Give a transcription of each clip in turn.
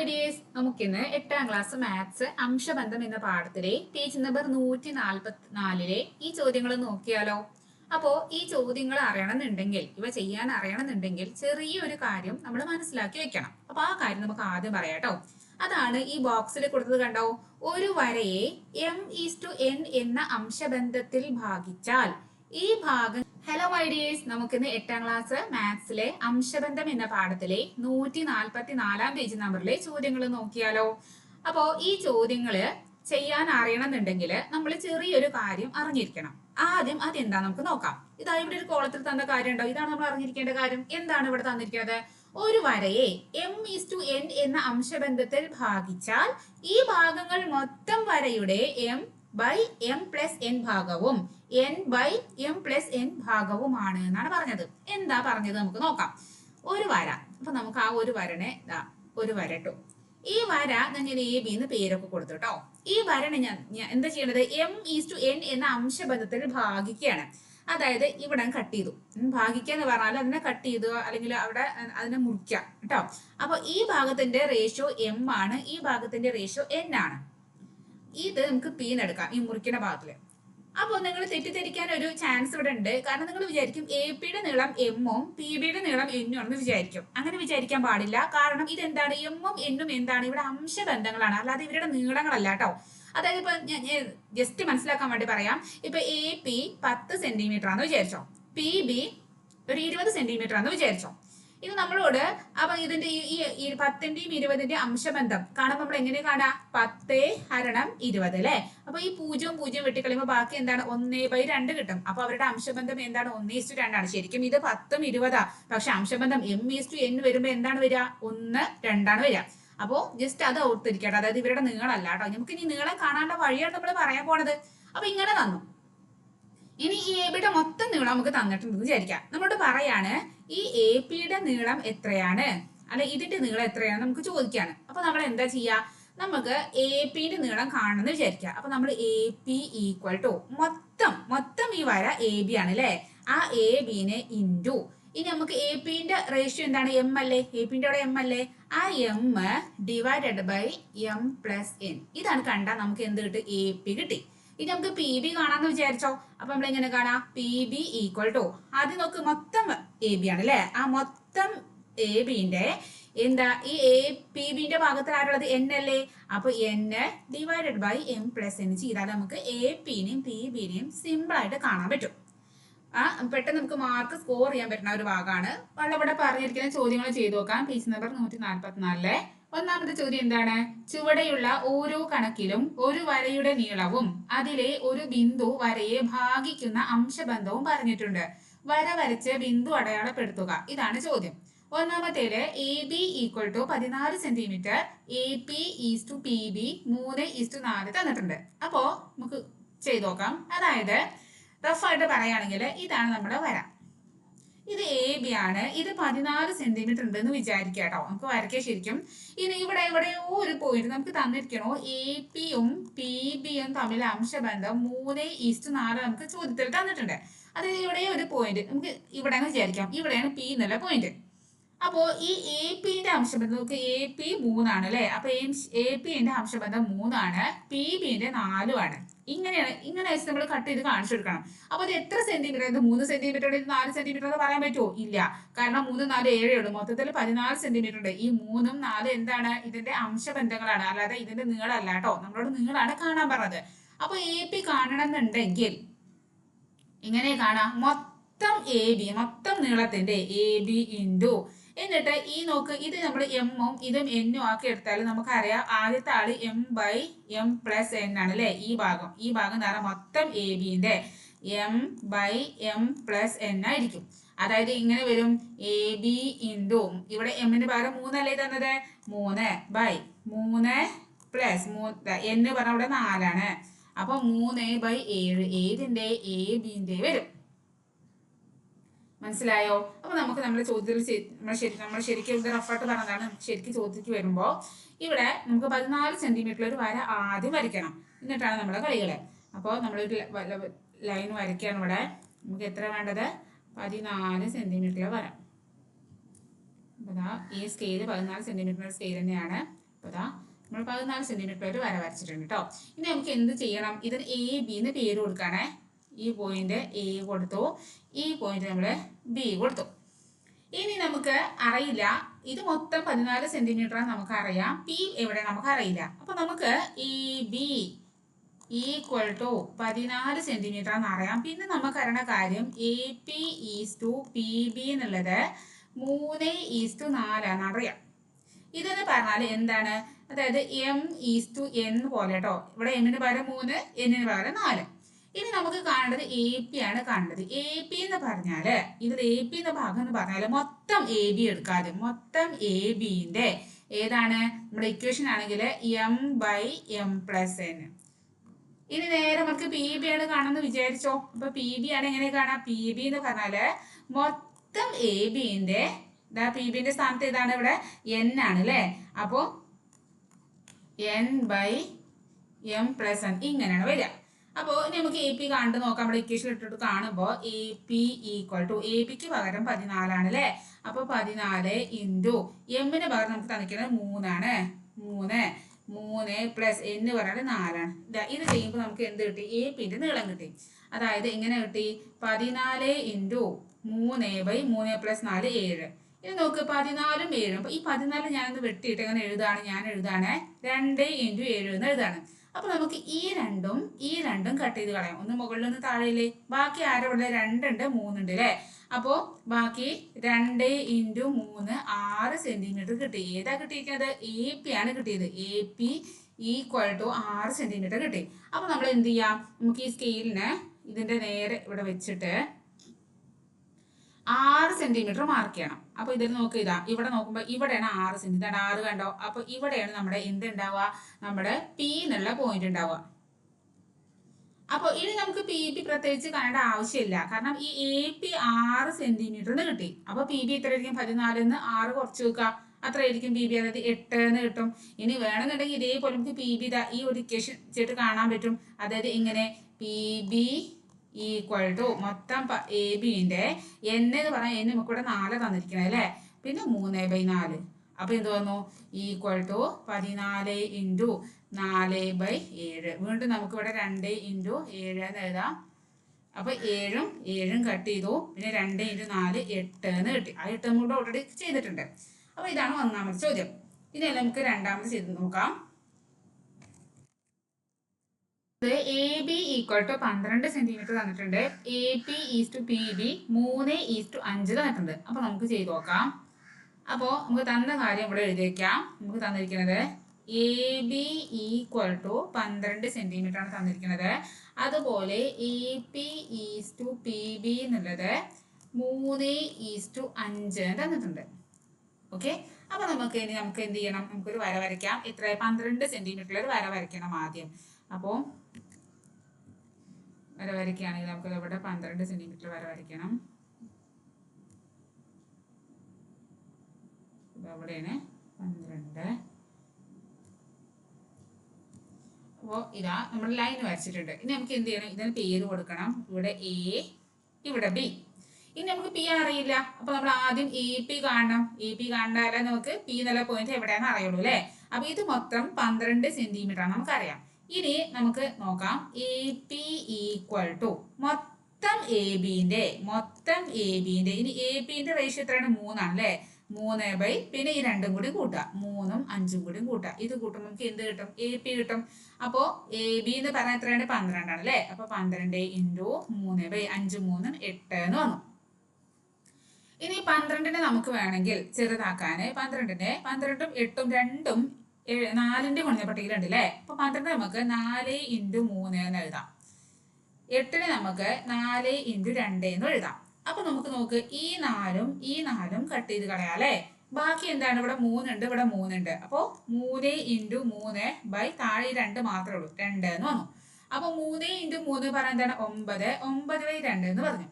ഐഡിയേഴ്സ് നമുക്കിന്ന് എട്ടാം class maths അംശബന്ധം എന്ന പാഠത്തിലെ പേജ് നമ്പർ നൂറ്റി നാൽപ്പത്തി നാലിലെ ഈ ചോദ്യങ്ങൾ നോക്കിയാലോ? അപ്പോ ഈ ചോദ്യങ്ങൾ അറിയണമെന്നുണ്ടെങ്കിൽ ഇവ ചെയ്യാൻ അറിയണമെന്നുണ്ടെങ്കിൽ ചെറിയൊരു കാര്യം നമ്മൾ മനസ്സിലാക്കി വെക്കണം. അപ്പൊ ആ കാര്യം നമുക്ക് ആദ്യം പറയാട്ടോ അതാണ് ഈ ബോക്സിൽ കൊടുത്തത് കണ്ടോ? ഒരു വരയെ എം ഈസ് ടു എൻ എന്ന അംശബന്ധത്തിൽ ഭാഗിച്ചാൽ ഈ ഭാഗം ഹലോ ഐഡിയേഴ്സ് നമുക്കിന്ന് എട്ടാം ക്ലാസ് മാത്സിലെ അംശബന്ധം എന്ന പാഠത്തിലെ നൂറ്റി നാൽപ്പത്തി നാലാം പേജ് നമ്പറിലെ ചോദ്യങ്ങൾ നോക്കിയാലോ. അപ്പോ ഈ ചോദ്യങ്ങൾ ചെയ്യാൻ അറിയണമെന്നുണ്ടെങ്കിൽ നമ്മൾ ചെറിയൊരു കാര്യം അറിഞ്ഞിരിക്കണം. ആദ്യം അതെന്താ നമുക്ക് നോക്കാം. ഇതാ ഇവിടെ ഒരു കോളത്തിൽ തന്ന കാര്യം ഉണ്ടോ ഇതാണ് നമ്മൾ അറിഞ്ഞിരിക്കേണ്ട കാര്യം. എന്താണ് ഇവിടെ തന്നിരിക്കുന്നത്? ഒരു വരയെ എം ഈസ് ടു എൻ എന്ന അംശബന്ധത്തിൽ ഭാഗിച്ചാൽ ഈ ഭാഗങ്ങൾ മൊത്തം വരയുടെ m by m plus n ഭാഗവും n by m plus n ഭാഗവുമാണ് എന്നാണ് പറഞ്ഞത്. എന്താ പറഞ്ഞത് നമുക്ക് നോക്കാം. ഒരു വര. അപ്പൊ നമുക്ക് ആ ഒരു വരനെ ഒരു വര കേട്ടോ ഈ വര ഞാൻ എ ബി എന്ന് പേരൊക്കെ കൊടുത്തു കേട്ടോ. ഈ വരനെ ഞാൻ എന്താ ചെയ്യണത്? എം ഈസ് ടു എൻ എന്ന അംശബന്ധത്തിൽ ഭാഗിക്കുകയാണ്. അതായത് ഇവിടെ കട്ട് ചെയ്തു. ഭാഗിക്കുക എന്ന് പറഞ്ഞാൽ അതിനെ കട്ട് ചെയ്തു അല്ലെങ്കിൽ അവിടെ അതിനെ മുറിക്കാം കേട്ടോ. അപ്പൊ ഈ ഭാഗത്തിന്റെ റേഷ്യോ എം ആണ്. ഈ ഭാഗത്തിന്റെ റേഷ്യോ എൻ ആണ്. ഇത് നമുക്ക് പീൻ എടുക്കാം ഈ മുറിക്കുന്ന ഭാഗത്തിൽ അപ്പോൾ നിങ്ങൾ തെറ്റിദ്ധരിക്കാൻ ഒരു ചാൻസ് ഇവിടെ ഉണ്ട്. കാരണം നിങ്ങൾ വിചാരിക്കും എ പിയുടെ നീളം എമ്മും പി ബിയുടെ നീളം എന്നും ആണെന്ന് വിചാരിക്കും. അങ്ങനെ വിചാരിക്കാൻ പാടില്ല. കാരണം ഇത് ഇതെന്താണ് എമ്മും എന്നും എന്താണ്? ഇവിടെ അംശബന്ധങ്ങളാണ്. അല്ലാതെ ഇവരുടെ നീളങ്ങളല്ല കേട്ടോ. അതായത് ഇപ്പൊ ജസ്റ്റ് മനസ്സിലാക്കാൻ വേണ്ടി പറയാം. ഇപ്പൊ എ പി പത്ത് സെന്റിമീറ്റർ ആണെന്ന് വിചാരിച്ചോ. പി ബി ഒരു ഇരുപത് സെന്റിമീറ്റർ ആണെന്ന് വിചാരിച്ചോ. ഇത് നമ്മളോട് അപ്പൊ ഇതിന്റെ ഈ- ഈ പത്തിന്റെയും ഇരുപതിന്റെയും അംശബന്ധം കാണുമ്പോൾ നമ്മൾ എങ്ങനെ കാണാം പത്ത് ഹരണം ഇരുപത് അല്ലെ? അപ്പൊ ഈ പൂജ്യവും പൂജ്യം വെട്ടിക്കളയുമ്പോൾ ബാക്കി എന്താണ്? ഒന്നേ ബൈ രണ്ട് കിട്ടും. അപ്പൊ അവരുടെ അംശബന്ധം എന്താണ്? ഒന്ന് ഈസ്റ്റു രണ്ടാണ് ശരിക്കും ഇത് പത്തും ഇരുപതാ. പക്ഷെ അംശബന്ധം എം ഈസ്റ്റു എൻ വരുമ്പോ എന്താണ് വരിക? ഒന്ന് രണ്ടാണ് വരിക. അപ്പോ ജസ്റ്റ് അത് ഓർത്തിരിക്കട്ടെ അതായത് ഇവരുടെ നീളമല്ല കേട്ടോ. നമുക്ക് ഇനി നീളം കാണാനുള്ള വഴിയാണ് നമ്മൾ പറയാൻ പോണത്. അപ്പൊ ഇങ്ങനെ തന്നു ഇനി ഈ എ ബിയുടെ മൊത്തം നീളം നമുക്ക് തന്നിട്ടുണ്ടെന്ന് വിചാരിക്കാം. നമ്മളോട് പറയാണ് ഈ എ പിയുടെ നീളം എത്രയാണ്? അല്ലെ ഇതിന്റെ നീളം എത്രയാണ് നമുക്ക് ചോദിക്കാണ് അപ്പൊ നമ്മൾ എന്താ ചെയ്യാ? നമുക്ക് എ പിന്റെ നീളം കാണണമെന്ന് വിചാരിക്കാം. അപ്പൊ നമ്മൾ എ പി ഈക്വൽ ടു മൊത്തം മൊത്തം ഈ വര എ ബി ആണ് അല്ലെ? ആ എ ബിനെ ഇന്റു ഇനി നമുക്ക് എ പിന്റെ റേഷ്യോ എന്താണ്? എം അല്ലേ? എ പിന്റെ അവിടെ എം അല്ലേ? ആ m divided by m plus n ഇതാണ് കണ്ടാൽ നമുക്ക് എന്ത് കിട്ടും? എ പി കിട്ടി. ഇനി നമുക്ക് പി ബി കാണാന്ന് വിചാരിച്ചോ? അപ്പൊ നമ്മൾ എങ്ങനെ കാണാം? പി ബി ഈക്വൽ ടു ആദ്യം നോക്ക് മൊത്തം എ ബി ആണ് അല്ലെ ആ മൊത്തം എ ബിന്റെ എന്താ ഈ എ പി ബിന്റെ ഭാഗത്തിൽ ആരുള്ളത്? എൻ അല്ലേ? അപ്പൊ n divided by m plus n ചെയ്താൽ നമുക്ക് എ പിനെയും പി ബിനെയും സിമ്പിൾ ആയിട്ട് കാണാൻ പറ്റും. ആ പെട്ടെന്ന് നമുക്ക് മാർക്ക് സ്കോർ ചെയ്യാൻ പറ്റുന്ന ഒരു ഭാഗമാണ്. വളരെ പറഞ്ഞിരിക്കുന്ന ചോദ്യങ്ങൾ ചെയ്തു നോക്കാം. പേജ് നമ്പർ നൂറ്റി നാൽപ്പത്തിനാലിലെ ഒന്നാമത്തെ ചോദ്യം എന്താണ്? ചുവടെയുള്ള ഓരോ കണക്കിലും ഒരു വരയുടെ നീളവും അതിലെ ഒരു ബിന്ദു വരയെ ഭാഗിക്കുന്ന അംശബന്ധവും പറഞ്ഞിട്ടുണ്ട്. വര വരച്ച് ബിന്ദു അടയാളപ്പെടുത്തുക. ഇതാണ് ചോദ്യം. ഒന്നാമത്തേത് എ ബി ഈക്വൽ ടു പതിനാല് centimetre a p is to p b മൂന്ന് ഈസ് ടു നാല് തന്നിട്ടുണ്ട്. അപ്പോ നമുക്ക് ചെയ്തു നോക്കാം. അതായത് റഫായിട്ട് പറയുകയാണെങ്കിൽ ഇതാണ് നമ്മുടെ വര. ഇത് എ ബി ആണ്. ഇത് പതിനാല് സെന്റിമീറ്റർ ഉണ്ടെന്ന് വിചാരിക്കുക കേട്ടോ. നമുക്ക് വരയ്ക്കാൻ ശരിക്കും. ഇനി ഇവിടെ എവിടെയോ ഒരു പോയിന്റ് നമുക്ക് തന്നിരിക്കണോ. എ പിയും പി ബിയും തമ്മിൽ അംശബന്ധം മൂന്ന് ഈസ്റ്റ് നാല് നമുക്ക് ചോദ്യത്തിൽ തന്നിട്ടുണ്ട്. അതായത് ഇവിടെ ഒരു പോയിന്റ് നമുക്ക് ഇവിടെ വിചാരിക്കാം. ഇവിടെയാണ് പി എന്നുള്ള പോയിന്റ് അപ്പോ ഈ എ പിന്റെ അംശബന്ധം നമുക്ക് എ പി മൂന്നാണ് അല്ലെ? അപ്പൊ എ പിന്റെ അംശബന്ധം മൂന്നാണ് പി ബിന്റെ നാലുമാണ്. ഇങ്ങനെയാണ് ഇങ്ങനെ നമ്മൾ കട്ട് ചെയ്ത് കാണിച്ചു കൊടുക്കണം. അപ്പൊ അത് എത്ര സെന്റിമീറ്റർ ഇത് മൂന്ന് സെന്റിമീറ്റർ ഇത് നാല് സെന്റിമീറ്റർ എന്ന് പറയാൻ പറ്റുമോ? ഇല്ല. കാരണം മൂന്ന് നാല് ഏഴേ ഉള്ളൂ. മൊത്തത്തിൽ പതിനാല് സെന്റിമീറ്റർ ഉണ്ട്. ഈ മൂന്നും നാലും എന്താണ്? ഇതിന്റെ അംശബന്ധങ്ങളാണ്. അല്ലാതെ ഇതിന്റെ നീളമല്ല കേട്ടോ. നമ്മളോട് നീളാണ് കാണാൻ പറഞ്ഞത്. അപ്പൊ എ പി കാണണം എന്നുണ്ടെങ്കിൽ ഇങ്ങനെ കാണാം? മൊത്തം എ ബി മൊത്തം നീളത്തിന്റെ എ ബി ഇന്റു എന്നിട്ട് ഈ നോക്ക് ഇത് നമ്മൾ എമ്മും ഇതും എന്നും ആക്കി എടുത്താൽ നമുക്കറിയാം ആദ്യത്തെ ആൾ M by M plus N ആണ് അല്ലെ? ഈ ഭാഗം. ഈ ഭാഗം എന്ന് പറഞ്ഞാൽ മൊത്തം A ബിന്റെ m by m plus n ആയിരിക്കും. അതായത് ഇങ്ങനെ വരും. എ ബി ഇൻഡു ഇവിടെ എമ്മിന് പകരം മൂന്നല്ലേ തന്നത്? മൂന്ന് ബൈ മൂന്ന് പ്ലസ് മൂന്ന് എന്ന് പറഞ്ഞ ഇവിടെ നാലാണ്. അപ്പൊ മൂന്ന് ബൈ ഏഴ്. ഏതിന്റെ എ ബിന്റെ വരും. മനസ്സിലായോ? അപ്പൊ നമുക്ക് നമ്മുടെ ചോദ്യത്തിൽ നമ്മൾ ശരി നമ്മൾ ശരിക്കും ഇവിടെ റഫായിട്ട് പറഞ്ഞതാണ് ശരിക്കും ചോദ്യത്തിലേക്ക് വരുമ്പോൾ ഇവിടെ നമുക്ക് പതിനാല് സെന്റിമീറ്റർ ഒരു വര ആദ്യം വരയ്ക്കണം. എന്നിട്ടാണ് നമ്മുടെ കളികൾ. അപ്പോൾ നമ്മളൊരു ലൈൻ വരയ്ക്കുകയാണ് ഇവിടെ. നമുക്ക് എത്ര വേണ്ടത്? പതിനാല് സെന്റിമീറ്റർ വര. അപ്പൊ ദാ ഈ സ്കെയിൽ പതിനാല് സെന്റിമീറ്റർ സ്കെയിൽ തന്നെയാണ്. അപ്പോൾ നമ്മൾ പതിനാല് സെന്റിമീറ്റർ ഒരു വര വരച്ചിട്ടുണ്ട് കേട്ടോ ഇനി നമുക്ക് എന്ത് ചെയ്യണം? ഇതിന് എ ബി എന്ന് പേര് കൊടുക്കണേ. ഈ പോയിന്റ് എ കൊടുത്തു. ഈ പോയിന്റ് നമ്മൾ ബി കൊടുത്തു. ഇനി നമുക്ക് അറിയില്ല. ഇത് മൊത്തം പതിനാല് സെന്റിമീറ്റർ നമുക്ക് അറിയാം പി എവിടെ നമുക്ക് അറിയില്ല അപ്പൊ നമുക്ക് ഈ ബി ഈക്വൽ ടു പതിനാല് സെന്റിമീറ്റർ എന്ന് അറിയാം. പിന്നെ നമുക്ക് അറിയണ കാര്യം a p is to p b എന്നുള്ളത് മൂന്ന് ഈസ് ടു നാലാന്ന് അറിയാം. ഇതെന്ന് പറഞ്ഞാൽ എന്താണ്? അതായത് എം ഈസ് ടു എൻ പോലെ കേട്ടോ. ഇവിടെ എമ്മിന് പകരം മൂന്ന് എന്നിന് പകരം നാല്. ഇനി നമുക്ക് കാണേണ്ടത് എ പി ആണ് കാണേണ്ടത്. എ പി എന്ന് പറഞ്ഞാൽ ഇതിൽ എ പി എന്ന ഭാഗം എന്ന് പറഞ്ഞാൽ മൊത്തം എ ബി എടുക്കാതെ മൊത്തം എ ബിന്റെ ഏതാണ്? നമ്മുടെ ഇക്വേഷൻ ആണെങ്കിൽ m by m plus n ഇനി നേരെ നമുക്ക് പി ബി ആണ് കാണുമെന്ന് വിചാരിച്ചോ? അപ്പൊ പി ബി ആണ് എങ്ങനെ കാണാം? പി ബി എന്ന് പറഞ്ഞാൽ മൊത്തം എ ബിന്റെ പി ബിന്റെ സ്ഥാനത്ത് ഏതാണ് ഇവിടെ? എൻ ആണ് അല്ലേ അപ്പോ n by m plus n ഇങ്ങനെയാണ് വരിക. അപ്പോൾ നമുക്ക് എ പി കണ്ട് നോക്കാം. നമ്മുടെ ഇക്വേഷൻ ഇട്ടിട്ട് കാണുമ്പോൾ a p equal to a പിക്ക് പകരം പതിനാലാണ് അല്ലേ അപ്പോൾ പതിനാല് ഇന്റു എമ്മിന് പകരം നമുക്ക് തന്നിക്കുന്നത് മൂന്നാണ്. മൂന്ന് മൂന്ന് പ്ലസ് എന്ന് പറയുന്നത് നാലാണ്. ഇതാ ചെയ്യുമ്പോൾ നമുക്ക് എന്ത് കിട്ടി? എ പിന്റെ നീളം കിട്ടി. അതായത് എങ്ങനെ കിട്ടി? പതിനാല് ഇന്റു മൂന്ന് ബൈ മൂന്ന് പ്ലസ് നാല് ഏഴ്. ഇനി നോക്ക് പതിനാലും ഏഴും. അപ്പൊ ഈ പതിനാല് ഞാനൊന്ന് വെട്ടിയിട്ട് എങ്ങനെ എഴുതാണ്? ഞാൻ എഴുതാണ് രണ്ട് ഇന്റു ഏഴ് എന്ന് എഴുതാണ്. അപ്പൊ നമുക്ക് ഈ രണ്ടും ഈ രണ്ടും കട്ട് ചെയ്ത് കളയാം. ഒന്ന് മുകളിൽ ഒന്ന് താഴെയില്ലേ? ബാക്കി ആരവിടെ രണ്ടുണ്ട് മൂന്നുണ്ട് അല്ലേ അപ്പോ ബാക്കി രണ്ട് ഇന്റു മൂന്ന് ആറ് സെന്റിമീറ്റർ കിട്ടി. ഏതാ കിട്ടിയിരിക്കുന്നത്? എ പി ആണ് കിട്ടിയത്. എ പി ഈക്വൽ ടു ആറ് സെന്റിമീറ്റർ കിട്ടി. അപ്പൊ നമ്മൾ എന്ത് ചെയ്യാം? നമുക്ക് ഈ സ്കെയിലിന് ഇതിന്റെ നേരെ ഇവിടെ വെച്ചിട്ട് ആറ് സെന്റിമീറ്റർ മാർക്ക് ചെയ്യണം. അപ്പൊ ഇതിൽ നോക്ക് ഇതാ. ഇവിടെ നോക്കുമ്പോൾ ഇവിടെയാണ് ആറ് സെന്റിമീറ്റർ ആറ് കണ്ടോ? അപ്പൊ ഇവിടെയാണ് നമ്മുടെ എന്ത് ഉണ്ടാവുക നമ്മുടെ പി എന്നുള്ള പോയിന്റ് ഉണ്ടാവുക അപ്പൊ ഇനി നമുക്ക് പി ബി പ്രത്യേകിച്ച് കാണേണ്ട ആവശ്യമില്ല. കാരണം ഈ എ പി ആറ് സെന്റിമീറ്ററിന് കിട്ടി. അപ്പൊ പി ബി പതിനാല് പതിനാലിന്ന് ആറ് കുറച്ച് വെക്കുക. അത്രയായിരിക്കും പി ബി അതായത് എട്ട് എന്ന് കിട്ടും. ഇനി വേണമെന്നുണ്ടെങ്കിൽ ഇതേപോലെ നമുക്ക് പി ബി ഈ ഒരു ഇക്വേഷൻ ചെയ്തിട്ട് കാണാൻ പറ്റും. അതായത് ഇങ്ങനെ പി ബി ഈക്വൽ ടു മൊത്തം എ ബിന്റെ എൻ എന്ന് പറഞ്ഞാൽ എൻ നമുക്ക് ഇവിടെ നാല് തന്നിരിക്കണേ അല്ലേ? പിന്നെ മൂന്ന് ബൈ നാല്. അപ്പൊ എന്ത് വന്നു? ഈക്വൽ ടു പതിനാല് ഇന്റു നാല് ബൈ ഏഴ്. വീണ്ടും നമുക്ക് ഇവിടെ രണ്ട് ഇന്റു ഏഴ് എന്ന് എഴുതാം. അപ്പൊ ഏഴും ഏഴും കട്ട് ചെയ്തു. പിന്നെ രണ്ട് ഇന്റു നാല് എട്ട് എന്ന് കിട്ടി. ആ എട്ട് നമ്മൾ ഓൾറെഡി ചെയ്തിട്ടുണ്ട്. അപ്പൊ ഇതാണ് ഒന്നാമത്തെ ചോദ്യം. ഇനി നമുക്ക് രണ്ടാമത് ചെയ്ത് നോക്കാം. എ ബി ഈക്വൽ ടു പന്ത്രണ്ട് സെന്റിമീറ്റർ തന്നിട്ടുണ്ട്. A p is to p b മൂന്ന് ഈസ് ടു അഞ്ച് തന്നിട്ടുണ്ട്. അപ്പൊ നമുക്ക് ചെയ്ത് നോക്കാം. അപ്പോൾ നമുക്ക് തന്ന കാര്യം ഇവിടെ എഴുതി വെക്കാം. നമുക്ക് തന്നിരിക്കുന്നത് എ ബി ഈക്വൽ ടു പന്ത്രണ്ട് സെന്റിമീറ്റർ ആണ് തന്നിരിക്കുന്നത്. അതുപോലെ a p is to p b എന്നുള്ളത് മൂന്ന് ഈസ് ടു അഞ്ച് തന്നിട്ടുണ്ട്. ഓക്കെ അപ്പൊ നമുക്ക് ഇനി നമുക്ക് എന്ത് ചെയ്യണം? നമുക്കൊരു വര വരയ്ക്കാം. ഇത്ര പന്ത്രണ്ട് സെന്റിമീറ്ററിൽ ഒരു വര വരയ്ക്കണം ആദ്യം. അപ്പോൾ വര വരയ്ക്കുകയാണെങ്കിൽ നമുക്ക് ഇവിടെ പന്ത്രണ്ട് സെന്റിമീറ്റർ വര വരയ്ക്കണം? അവിടെയാണ്. പന്ത്രണ്ട്. അപ്പോൾ ഇതാ നമ്മൾ ലൈൻ വരച്ചിട്ടുണ്ട്. ഇനി നമുക്ക് എന്ത് ചെയ്യണം? ഇതിന് പേര് കൊടുക്കണം. ഇവിടെ എ ഇവിടെ ബി ഇനി നമുക്ക് പി അറിയില്ല. അപ്പൊ നമ്മൾ ആദ്യം എ പി കാണണം. എ പി കണ്ടാലേ നമുക്ക് പി എന്നുള്ള പോയിന്റ് എവിടെയാണെന്ന് അറിയുള്ളൂ അല്ലേ? അപ്പൊ ഇത് മൊത്തം പന്ത്രണ്ട് സെന്റിമീറ്റർ ആണ് നമുക്കറിയാം. ഇനി നമുക്ക് നോക്കാം. എ പി ഈക്വൽ ടു മൊത്തം എ ബിന്റെ മൊത്തം എ ബിന്റെ ഇനി എ പിന്റെ റേഷ്യോ എത്രയാണ്? മൂന്നാണ് അല്ലേ? മൂന്ന് ബൈ പിന്നെ ഈ രണ്ടും കൂടി കൂട്ടുക. മൂന്നും അഞ്ചും കൂടി കൂട്ടുക. ഇത് കൂട്ടുമ്പോൾ നമുക്ക് എന്ത് കിട്ടും? എ പി കിട്ടും. അപ്പോ എ ബി എന്ന് പറഞ്ഞാൽ എത്രയാണ്? പന്ത്രണ്ടാണ് അല്ലേ? അപ്പൊ പന്ത്രണ്ട് ഇന്റു മൂന്ന് ബൈ അഞ്ച് മൂന്നും എട്ട് എന്ന് വന്നു. ഇനി പന്ത്രണ്ടിനെ നമുക്ക് വേണമെങ്കിൽ ചെറുതാക്കാന്. പന്ത്രണ്ടിനെ പന്ത്രണ്ടും എട്ടും രണ്ടും ഏഴ്- ഗുണന പട്ടികയിൽ ഉണ്ട് അല്ലേ അപ്പൊ പന്ത്രണ്ട് നമുക്ക് നാല് ഇന്റു മൂന്ന് എന്ന് എഴുതാം. എട്ടിന് നമുക്ക് നാല് ഇന്റു രണ്ട് എന്ന് എഴുതാം. അപ്പൊ നമുക്ക് നോക്ക് ഈ നാലും ഈ നാലും കട്ട് ചെയ്ത് കളയാം അല്ലേ? ബാക്കി എന്താണ് ഇവിടെ മൂന്നുണ്ട് ഇവിടെ മൂന്നുണ്ട്. അപ്പോ മൂന്ന് ഇന്റു മൂന്ന് ബൈ താഴെ രണ്ട് മാത്രമേ ഉള്ളൂ. രണ്ട് എന്ന് വന്നു. അപ്പൊ മൂന്ന് ഇന്റു മൂന്ന് പറഞ്ഞാൽ എന്താണ്? ഒമ്പത്. ഒമ്പത് ബൈ രണ്ട് എന്ന് പറഞ്ഞു.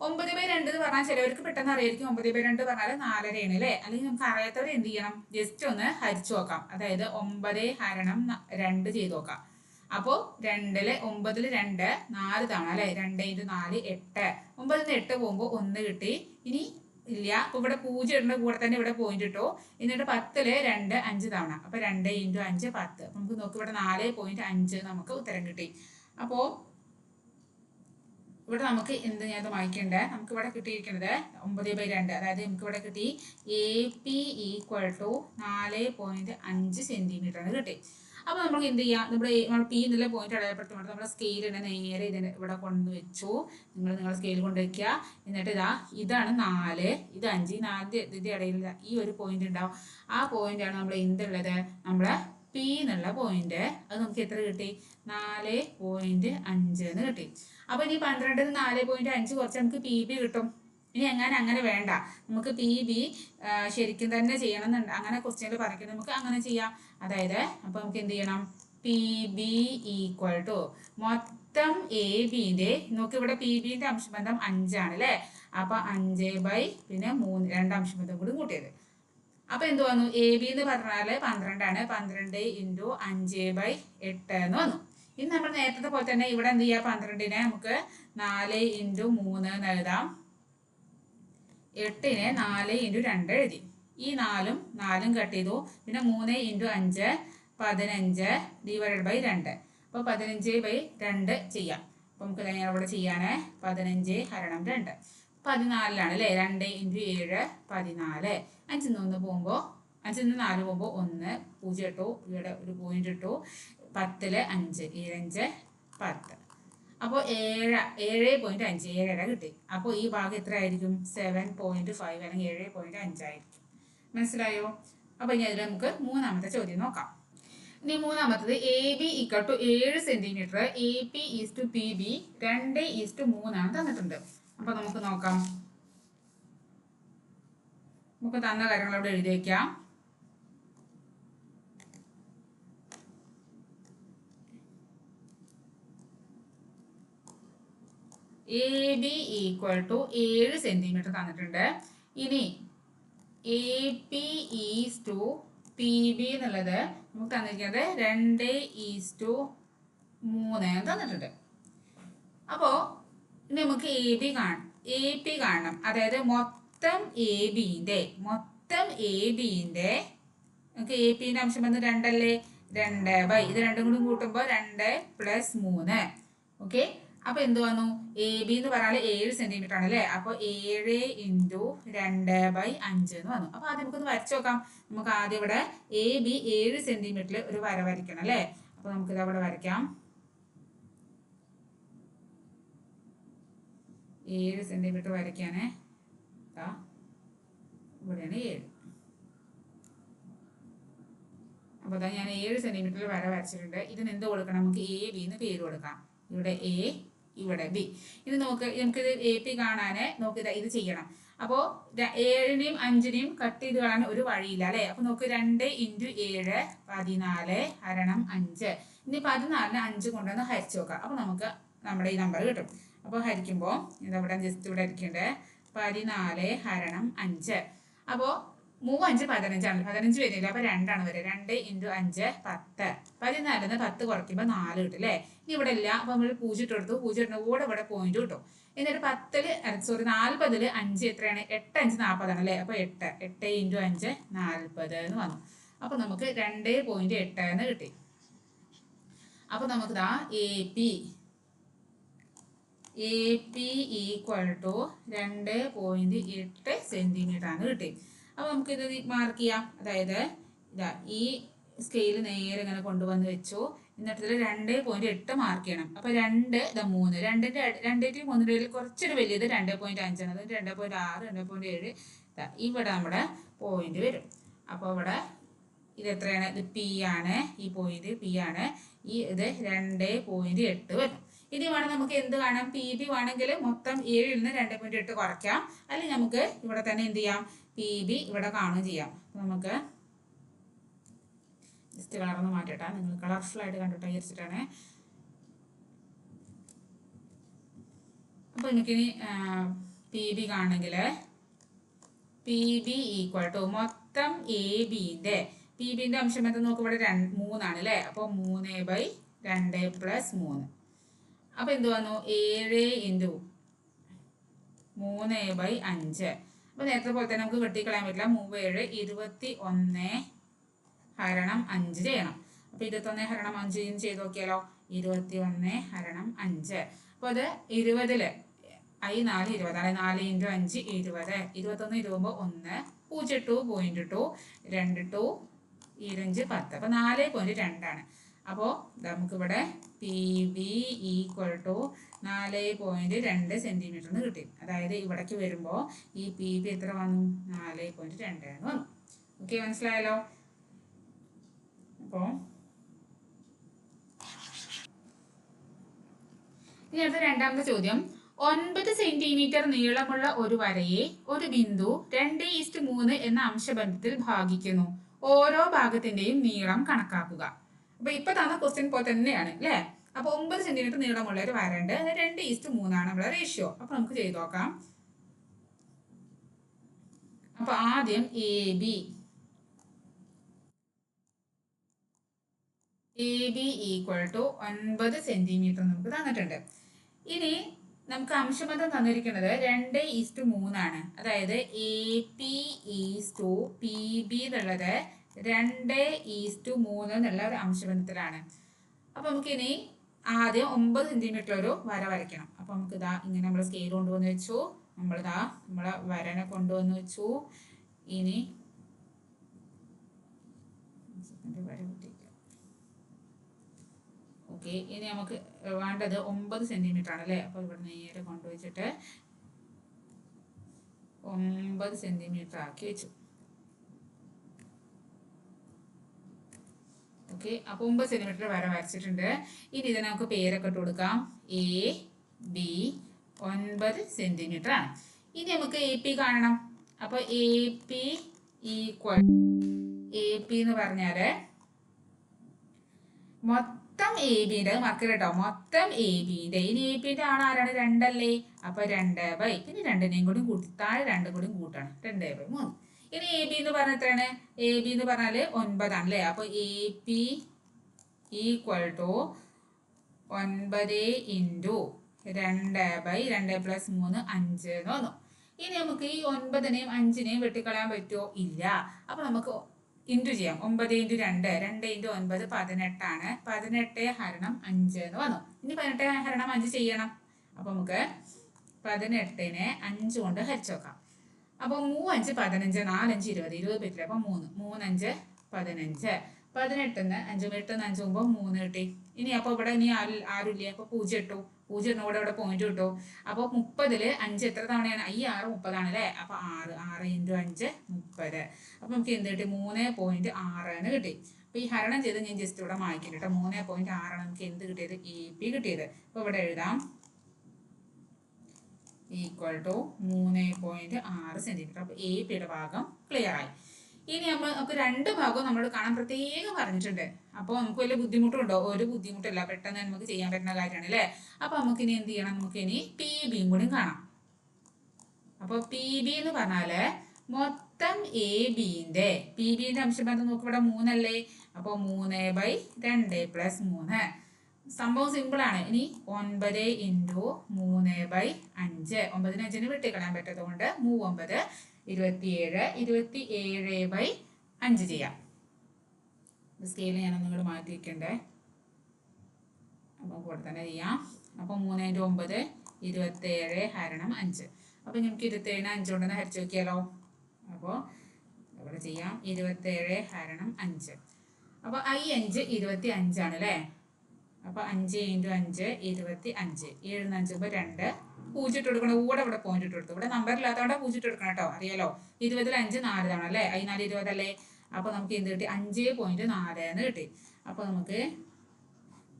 ഒമ്പത് ബൈ രണ്ട് എന്ന് പറഞ്ഞാൽ ചിലവർക്ക് പെട്ടെന്ന് അറിയായിരിക്കും ഒമ്പത് ബൈ രണ്ട് പറഞ്ഞാൽ നാലരയാണ് അല്ലേ? അല്ലെങ്കിൽ നമുക്ക് അറിയാത്തവർ എന്ത് ചെയ്യണം? ജസ്റ്റ് ഒന്ന് ഹരിച്ചു നോക്കാം. അതായത് ഒമ്പത് ഹരണം രണ്ട് ചെയ്ത് നോക്കാം. അപ്പോ രണ്ടിൽ ഒമ്പതിൽ രണ്ട് നാല് തവണ അല്ലെ? രണ്ട് ഇന്റു നാല് എട്ട്. ഒമ്പതിൽ നിന്ന് എട്ട് പോകുമ്പോൾ ഒന്ന് കിട്ടി. ഇനി ഇല്ല. അപ്പൊ ഇവിടെ പൂജ്യം ഇടുന്ന കൂടെ തന്നെ ഇവിടെ പോയിന്റ് ഇട്ടോ. എന്നിട്ട് പത്തിൽ രണ്ട് അഞ്ച് തവണ. അപ്പൊ രണ്ട് ഇന്റു അഞ്ച് പത്ത്. നമുക്ക് നോക്കി ഇവിടെ നാല് പോയിന്റ് അഞ്ച് നമുക്ക് ഉത്തരം കിട്ടി. അപ്പോ ഇവിടെ നമുക്ക് എന്ത് ഞാൻ വായിക്കണ്ടേ? നമുക്ക് ഇവിടെ കിട്ടിയിരിക്കുന്നത് ഒമ്പത് ബൈ രണ്ട്. അതായത് നമുക്ക് ഇവിടെ കിട്ടി എ പി ഈക്വൽ ടു നാല് പോയിന്റ് അഞ്ച് സെന്റിമീറ്റർ ആണ് കിട്ടി. അപ്പൊ നമുക്ക് എന്ത് ചെയ്യാം? നമ്മുടെ പി എന്നുള്ള പോയിന്റ് അടയാളപ്പെടുത്തുമ്പോൾ നമ്മുടെ സ്കെയിലിനെ നേരെ ഇതിന് ഇവിടെ കൊണ്ടുവച്ചു നിങ്ങൾ നിങ്ങളുടെ സ്കെയിൽ കൊണ്ടുവയ്ക്കുക എന്നിട്ട് ഇതാ ഇതാണ് നാല്. ഇത് അഞ്ച്. ഈ ഇതിന്റെ ഇടയിൽ ഈ ഒരു പോയിന്റ് ഉണ്ടാവും. ആ പോയിന്റ് ആണ് നമ്മൾ എന്തുള്ളത്? നമ്മളെ പി എന്നുള്ള പോയിന്റ് അത് നമുക്ക് എത്ര കിട്ടി? നാല് പോയിന്റ് അഞ്ച് എന്ന് കിട്ടി. അപ്പൊ ഇനി പന്ത്രണ്ടിൽ നിന്ന് നാല് പോയിന്റ് അഞ്ച് കുറച്ച് നമുക്ക് പി ബി കിട്ടും. ഇനി എങ്ങനെ അങ്ങനെ വേണ്ട. നമുക്ക് പി ബി ശരിക്കും തന്നെ ചെയ്യണം എന്നുണ്ട് അങ്ങനെ ക്വസ്റ്റ്യനിൽ പറയുന്നത് നമുക്ക് അങ്ങനെ ചെയ്യാം. അതായത് അപ്പൊ നമുക്ക് എന്ത് ചെയ്യണം? പി ബി ഈക്വൽ ടു മൊത്തം എ ബിന്റെ നോക്കി ഇവിടെ പി ബിന്റെ അംശബന്ധം അഞ്ചാണ് അല്ലേ? അപ്പൊ അഞ്ച് ബൈ പിന്നെ മൂന്ന് രണ്ട് അംശബന്ധം കൂടി കൂട്ടിയത്. അപ്പൊ എന്ത് വന്നു? എ ബി എന്ന് പറഞ്ഞാൽ പന്ത്രണ്ടാണ്. പന്ത്രണ്ട് ഇന്റു അഞ്ച് ബൈ എട്ട് എന്ന് വന്നു. ഇനി നമ്മൾ നേരത്തെ പോലെ തന്നെ ഇവിടെ എന്ത് ചെയ്യാം? പന്ത്രണ്ടിനെ നമുക്ക് നാല് ഇന്റു മൂന്ന് എന്ന് എഴുതാം. എട്ടിനെ നാല് ഇന്റു രണ്ട് എഴുതി. ഈ നാലും നാലും കട്ട് ചെയ്തു. പിന്നെ മൂന്ന് ഇന്റു അഞ്ച് പതിനഞ്ച് ഡിവൈഡ് ബൈ രണ്ട്. അപ്പോൾ പതിനഞ്ച് ബൈ രണ്ട് ചെയ്യാം. അപ്പോൾ നമുക്ക് ഞാൻ ഇവിടെ ചെയ്യാനേ പതിനഞ്ച് ഹരണം രണ്ട്. പതിനാലിലാണ് അല്ലേ? രണ്ട് ഇന്റു ഏഴ് പതിനാല്. അഞ്ചിൽ നിന്ന് പോകുമ്പോൾ അഞ്ചിൽ നിന്ന് നാല് പോകുമ്പോൾ ഒന്ന് പൂജ്യം ഇട്ടു. ഇവിടെ ഒരു പോയിന്റ് ഇട്ടു. പത്തിൽ അഞ്ച് ഏഴഞ്ച് പത്ത്. അപ്പോൾ ഏഴ് ഏഴ് പോയിന്റ് അഞ്ച് ഏഴര കിട്ടി. അപ്പോൾ ഈ ഭാഗം എത്ര ആയിരിക്കും സെവൻ പോയിന്റ് ഫൈവ് അല്ലെങ്കിൽ ഏഴ് പോയിന്റ് അഞ്ചായിരിക്കും മനസ്സിലായോ? അപ്പോൾ ഇനി അതിൽ നമുക്ക് മൂന്നാമത്തെ ചോദ്യം നോക്കാം. ഇനി മൂന്നാമത്തത് എ ബി ഇക്വൽ ടു ഏഴ് centimetre a p is to p b രണ്ട് ഈസ് ടു മൂന്നാണ് തന്നിട്ടുണ്ട്. അപ്പൊ നമുക്ക് നോക്കാം. നമുക്ക് തന്ന കാര്യങ്ങൾ അവിടെ എഴുതി വയ്ക്കാം എ ഡി ഈക്വൽ ടു ഏഴ് സെന്റിമീറ്റർ തന്നിട്ടുണ്ട്. ഇനി a p is to p b എന്നുള്ളത് നമുക്ക് തന്നിരിക്കുന്നത് രണ്ട് ഈസ് ടു മൂന്ന് തന്നിട്ടുണ്ട്. അപ്പോൾ നമുക്ക് എ ബി കാണാം. എ പി കാണണം. അതായത് മൊത്തം എ ബിന്റെ മൊത്തം എ ബിന്റെ നമുക്ക് എ പിന്റെ അംശം വന്ന് രണ്ടല്ലേ? രണ്ട് ബൈ ഇത് രണ്ടും കൂടി കൂട്ടുമ്പോൾ രണ്ട് പ്ലസ് മൂന്ന്. ഓക്കെ അപ്പൊ എന്ത് വന്നു? എ ബി എന്ന് പറഞ്ഞാൽ ഏഴ് സെന്റിമീറ്റർ ആണ് അല്ലേ? അപ്പൊ ഏഴ് ഇന്റു രണ്ട് ബൈ അഞ്ച് എന്ന് വന്നു. അപ്പൊ ആദ്യം നമുക്കൊന്ന് വരച്ചു നോക്കാം. നമുക്ക് ആദ്യം ഇവിടെ എ ബി ഏഴ് സെന്റിമീറ്ററിൽ ഒരു വര വരയ്ക്കണം അല്ലേ? അപ്പൊ നമുക്കിത് അവിടെ വരയ്ക്കാം. ഏഴ് സെന്റിമീറ്റർ വരയ്ക്കാനേ. ഇവിടെയാണ് ഏഴ്. അപ്പൊ അതാ ഞാൻ ഏഴ് സെന്റിമീറ്ററിൽ വര വരച്ചിട്ടുണ്ട്. ഇതിന് എന്ത് കൊടുക്കണം? നമുക്ക് എ ബി എന്ന് പേര് കൊടുക്കാം. ഇവിടെ എ ഇവിടെ ബി ഇത് നോക്ക് നമുക്കിത് എ പി കാണാന് നോക്ക് ഇത് ചെയ്യണം. അപ്പോ ഏഴിനെയും അഞ്ചിനെയും കട്ട് ചെയ്ത് കളയാൻ ഒരു വഴിയില്ല അല്ലെ? അപ്പൊ നോക്ക് രണ്ട് ഇന്റു ഏഴ് പതിനാല് ഹരണം അഞ്ച്. ഇനി പതിനാലിന് അഞ്ച് കൊണ്ടുവന്ന് ഹരിച്ചു നോക്കാം അപ്പൊ നമുക്ക് നമ്മുടെ ഈ നമ്പർ കിട്ടും. അപ്പൊ ഹരിക്കുമ്പോൾ ഇതവിടെ ജസ്റ്റ് ഇവിടെ ഇരിക്കണ്ടേ. പതിനാല് ഹരണം അഞ്ച്. അപ്പോൾ മൂവ് അഞ്ച് പതിനഞ്ചാണ്. പതിനഞ്ച് വരുന്നില്ല. അപ്പൊ രണ്ടാണ് വരിക രണ്ട് ഇന്റു അഞ്ച് പത്ത്. പതിനാലിൽ നിന്ന് പത്ത് കുറയ്ക്കുമ്പോൾ നാല് കിട്ടും അല്ലേ ഇനി ഇവിടെ ഇല്ല. അപ്പൊ നമ്മൾ പൂജ്യം ഇട്ട് കൊടുത്തു. പൂജ്യം ഇടുന്ന കൂടെ ഇവിടെ പോയിന്റ് കിട്ടും. എന്നിട്ട് പത്തിൽ സോറി നാൽപ്പതിൽ അഞ്ച് എത്രയാണ്? എട്ട് അഞ്ച് നാൽപ്പതാണ് അല്ലേ അപ്പൊ എട്ട്. എട്ട് ഇന്റു അഞ്ച് നാൽപ്പത് എന്ന് വന്നു. അപ്പൊ നമുക്ക് രണ്ട് പോയിന്റ് എട്ട് എന്ന് കിട്ടി. അപ്പൊ നമുക്ക് ദാ a p a p equal to രണ്ട് പോയിന്റ് എട്ട് സെന്റിമീറ്റർ ആണ് കിട്ടി. അപ്പൊ നമുക്ക് ഇത് മാർക്ക് ചെയ്യാം. അതായത് ഇതാ ഈ സ്കെയിൽ നേരെ ഇങ്ങനെ കൊണ്ടുവന്ന് വെച്ചു. എന്നിട്ട് ഇതിൽ രണ്ട് പോയിന്റ് എട്ട് മാർക്ക് ചെയ്യണം. അപ്പൊ രണ്ട് ഇതാ മൂന്ന്. രണ്ടിന്റെ രണ്ടിന്റെ മൂന്നിന്റെ ഇടയിൽ കുറച്ചൊരു വലിയത് രണ്ട് പോയിന്റ് അഞ്ചാണ് അത് രണ്ട് പോയിന്റ് ആറ് രണ്ട് പോയിന്റ് ഏഴ്. ഇതാ ഇവിടെ നമ്മുടെ പോയിന്റ് വരും. അപ്പോൾ ഇവിടെ ഇത് എത്രയാണ്? ഇത് പി ആണ്. ഈ പോയിന്റ് പി ആണ്. ഈ ഇത് രണ്ട് പോയിന്റ് എട്ട് വരും. ഇനി വേണം നമുക്ക് എന്ത് കാണാം? പി ബി വേണമെങ്കിൽ മൊത്തം ഏഴിൽ നിന്ന് രണ്ട് പോയിന്റ് എട്ട് കുറയ്ക്കാം. അല്ലെങ്കിൽ നമുക്ക് ഇവിടെ തന്നെ എന്ത് ചെയ്യാം? പി ബി ഇവിടെ കാണുകയും ചെയ്യാം. അപ്പൊ നമുക്ക് ജസ്റ്റ് കളർന്ന് മാറ്റട്ടെ. നിങ്ങൾ കളർഫുൾ ആയിട്ട് കണ്ടിട്ട് വിചാരിച്ചിട്ടാണ്. അപ്പൊ എനിക്കിനി പി ബി കാണെങ്കിൽ പി ബി ഈക്വൽ ടു മൊത്തം എ ബിന്റെ പി ബിന്റെ അംശം എന്താ നോക്ക് ഇവിടെ മൂന്നാണ് അല്ലേ? അപ്പോൾ മൂന്ന് ബൈ രണ്ട് പ്ലസ് മൂന്ന്. അപ്പൊ എന്ത് വന്നു? ഏഴ് ഇന്റു മൂന്ന് ബൈ അഞ്ച്. അപ്പൊ നേരത്തെ പോലെ തന്നെ നമുക്ക് വെട്ടിക്കളയാൻ പറ്റില്ല. മൂവ് ഏഴ് ഇരുപത്തി ഒന്ന് ഹരണം അഞ്ച് ചെയ്യണം. അപ്പൊ ഇരുപത്തൊന്ന് ഹരണം അഞ്ച് ചെയ്ത് നോക്കിയാലോ? ഇരുപത്തി ഒന്ന് ഹരണം അഞ്ച്. അപ്പൊ അത് ഇരുപതിൽ ഐ നാല് ഇരുപതാണ് നാല് ഇന്റു അഞ്ച് ഇരുപത്. ഇരുപത്തൊന്ന് ഇരുപത് ഒന്ന് പൂജ്യം ടു പോയിന്റ് ടു രണ്ട് ടു ഇരുപഞ്ച് പത്ത്. അപ്പൊ നാല് പോയിന്റ് രണ്ടാണ് അപ്പോൾ നമുക്കിവിടെ പി ബി ഈക്വൽ ടു നാല് പോയിന്റ് രണ്ട് സെന്റിമീറ്റർ എന്ന് കിട്ടി. അതായത് ഇവിടേക്ക് വരുമ്പോൾ ഈ പി ബി എത്ര വന്നു? നാല് പോയിന്റ് രണ്ട് എന്ന് വന്നു. ഓക്കെ മനസ്സിലായല്ലോ? അപ്പോൾ ഇനി അടുത്ത രണ്ടാമത്തെ ചോദ്യം. ഒൻപത് സെന്റിമീറ്റർ നീളമുള്ള ഒരു വരയെ ഒരു ബിന്ദു രണ്ട് ഈസ്റ്റ് മൂന്ന് എന്ന അംശബന്ധത്തിൽ ഭാഗിക്കുന്നു. ഓരോ ഭാഗത്തിന്റെയും നീളം കണക്കാക്കുക. അപ്പൊ ഇപ്പൊ തന്ന ക്വസ്റ്റ്യൻ പോലെ തന്നെയാണ് അല്ലേ അപ്പൊ ഒമ്പത് സെന്റിമീറ്റർ നീളമുള്ള ഒരു വരണ്ട് രണ്ട് ഈസ്റ്റ് മൂന്നാണ് നമ്മളെ റേഷ്യോ അപ്പൊ നമുക്ക് ചെയ്തു നോക്കാം. അപ്പൊ ആദ്യം a b a b equal to ഒൻപത് സെന്റിമീറ്റർ നമുക്ക് തന്നിട്ടുണ്ട്. ഇനി നമുക്ക് അംശബന്ധം തന്നിരിക്കുന്നത് രണ്ട് ഈസ്റ്റ് മൂന്നാണ്. അതായത് a p is to p b എന്നുള്ളത് രണ്ട് ഈസ്റ്റ് മൂന്ന് എന്നുള്ള ഒരു അംശബന്ധത്തിലാണ്. അപ്പൊ നമുക്കിനി ആദ്യം ഒമ്പത് സെന്റിമീറ്റർ ഒരു വര വരയ്ക്കണം. അപ്പൊ നമുക്ക് ഇതാ ഇങ്ങനെ നമ്മൾ സ്കെയിൽ കൊണ്ടുവന്ന് വെച്ചു. നമ്മളിതാ നമ്മളെ വരനെ കൊണ്ടുവന്ന് വെച്ചു. ഇനി ഓക്കെ ഇനി നമുക്ക് വേണ്ടത് ഒമ്പത് സെന്റിമീറ്റർ ആണ് അല്ലേ? അപ്പോൾ ഇവിടെ നേരെ കൊണ്ടുവച്ചിട്ട് ഒമ്പത് സെന്റിമീറ്റർ ആക്കി വെച്ചു. ഓക്കെ അപ്പോൾ ഒമ്പത് സെന്റിമീറ്റർ വര വരച്ചിട്ടുണ്ട്. ഇനി ഇത് നമുക്ക് പേരൊക്കെ ഇട്ട് കൊടുക്കാം. എ ബി ഒൻപത് സെന്റിമീറ്റർ ആണ്. ഇനി നമുക്ക് എ പി കാണണം. അപ്പോൾ a p equal a p എന്ന് പറഞ്ഞാൽ മൊത്തം എ ബിന്റെ മക്കൾ കേട്ടോ. മൊത്തം എ ബിന്റെ ഇനി എ പിന്റെ ആണ് ആരാണ്? രണ്ടല്ലേ? അപ്പൊ രണ്ട് ബൈ പിന്നെ രണ്ടിനെയും കൂടി കൂട്ടി താഴെ രണ്ടും കൂടി കൂട്ടണം. രണ്ട് ബൈ മൂന്ന്. ഇനി എ ബി എന്ന് പറഞ്ഞ എത്രയാണ്? എ ബി എന്ന് പറഞ്ഞാൽ ഒൻപതാണ് അല്ലേ? അപ്പൊ എ പി ഈക്വൽ ടു ഒൻപത് ഇന്റു രണ്ട് ബൈ രണ്ട് പ്ലസ് മൂന്ന് അഞ്ച് എന്ന് വന്നു. ഇനി നമുക്ക് ഈ ഒൻപതിനെയും അഞ്ചിനെയും വെട്ടിക്കളയാൻ പറ്റുമോ? ഇല്ല. അപ്പൊ നമുക്ക് ഇന്റു ചെയ്യാം. ഒമ്പത് ഇന്റു രണ്ട് രണ്ട് ഇന്റു ഒൻപത് പതിനെട്ടാണ്. പതിനെട്ട് ഹരണം അഞ്ച് എന്ന് വന്നു. ഇനി പതിനെട്ട് ഹരണം അഞ്ച് ചെയ്യണം. അപ്പൊ നമുക്ക് പതിനെട്ടിനെ അഞ്ച് കൊണ്ട് ഹരിച്ചു നോക്കാം. അപ്പൊ മൂവഞ്ച് പതിനഞ്ച് നാലഞ്ച് ഇരുപത് ഇരുപത് പറ്റില്ല അപ്പൊ മൂന്ന് മൂന്നഞ്ച് പതിനഞ്ച്. പതിനെട്ടിന്ന് അഞ്ച് എട്ടെന്ന് അഞ്ച് മുമ്പ് മൂന്ന് കിട്ടി. ഇനി അപ്പൊ ഇവിടെ ഇനി ആരും ആരുമില്ല അപ്പൊ പൂജ്യം ഇട്ടു. പൂജ്യം ഇടുന്ന കൂടെ ഇവിടെ പോയിന്റ് കിട്ടു അപ്പൊ മുപ്പതിൽ അഞ്ച് എത്ര തവണയാണ്? ഈ ആറ് മുപ്പതാണ് അല്ലേ? അപ്പൊ ആറ് ആറ് ഇന്റു അഞ്ച് മുപ്പത്. അപ്പൊ നമുക്ക് എന്ത് കിട്ടി? മൂന്ന് പോയിന്റ് ആറ് എന്ന് കിട്ടി. അപ്പൊ ഈ ഹരണം ചെയ്ത് ഞാൻ ജസ്റ്റ് ഇവിടെ മായ്ക്കും കേട്ടോ മൂന്ന് പോയിന്റ് ആറാണ് നമുക്ക് എന്ത് കിട്ടിയത്? എ പി കിട്ടിയത്. അപ്പൊ ഇവിടെ എഴുതാം. ഈക്വൽ ടു മൂന്ന് പോയിന്റ് ആറ് സെന്റിമീറ്റർ അപ്പൊ എ പിയുടെ ഭാഗം ക്ലിയർ ആയി. ഇനി നമ്മൾ നമുക്ക് രണ്ട് ഭാഗവും നമ്മൾ കാണാൻ പ്രത്യേകം പറഞ്ഞിട്ടുണ്ട്. അപ്പോൾ നമുക്ക് വലിയ ബുദ്ധിമുട്ടുണ്ടോ? ഒരു ബുദ്ധിമുട്ടില്ല. പെട്ടെന്ന് നമുക്ക് ചെയ്യാൻ പറ്റുന്ന കാര്യമാണ് അല്ലേ? അപ്പൊ നമുക്ക് ഇനി എന്ത് ചെയ്യണം? നമുക്ക് ഇനി പി ബിയും കൂടി കാണാം. അപ്പൊ പി ബി എന്ന് പറഞ്ഞാൽ മൊത്തം എ ബിന്റെ പി ബിന്റെ അംശബന്ധം നോക്കി. ഇവിടെ മൂന്നല്ലേ? അപ്പൊ മൂന്ന് ബൈ രണ്ട് പ്ലസ് മൂന്ന്. സംഭവം സിമ്പിൾ ആണ്. ഇനി ഒൻപത് ഇന്റു മൂന്ന് ബൈ അഞ്ച്. ഒമ്പതിന് അഞ്ചിന് വെട്ടിക്കളയാൻ പറ്റതുകൊണ്ട് മൂവൊമ്പത് ഇരുപത്തിയേഴ് ഇരുപത്തി ഏഴ് ബൈ അഞ്ച് ചെയ്യാം. സ്കെയിൽ ഞാനൊന്നും നിങ്ങൾ മാറ്റി വെക്കണ്ടേ അപ്പോൾ കൂടെ തന്നെ ചെയ്യാം. അപ്പോൾ മൂന്ന് ഇന്റു ഒമ്പത് ഇരുപത്തേഴ് ഹരണം അഞ്ച്. അപ്പോൾ നമുക്ക് ഇരുപത്തേഴിന് അഞ്ച് തന്നെ ഹരിച്ചു നോക്കിയാലോ? അപ്പോൾ ഇവിടെ ചെയ്യാം. ഇരുപത്തേഴ് ഹരണം അഞ്ച്. അപ്പോൾ ഐ അഞ്ച് ഇരുപത്തി അഞ്ചാണ് അല്ലേ? അപ്പോൾ അഞ്ച് ഇന്റു അഞ്ച് ഇരുപത്തി അഞ്ച്. ഏഴ് അഞ്ചുമ്പോൾ രണ്ട്. പൂജ്യം ഇട്ട് കൊടുക്കണം കൂടെ ഇവിടെ പോയിന്റ് ഇട്ട് കൊടുത്തു. ഇവിടെ നമ്പർ ഇല്ലാത്തതുകൊണ്ട് പൂജ്യം ഇട്ട് കൊടുക്കണം കേട്ടോ. അറിയാലോ? ഇരുപതിൽ അഞ്ച് നാല് തവണ അല്ലേ? ഐ നാല് ഇരുപതല്ലേ അപ്പോൾ നമുക്ക് എന്ത് കിട്ടി? അഞ്ച് പോയിന്റ് നാല് എന്ന് കിട്ടി. അപ്പോൾ നമുക്ക്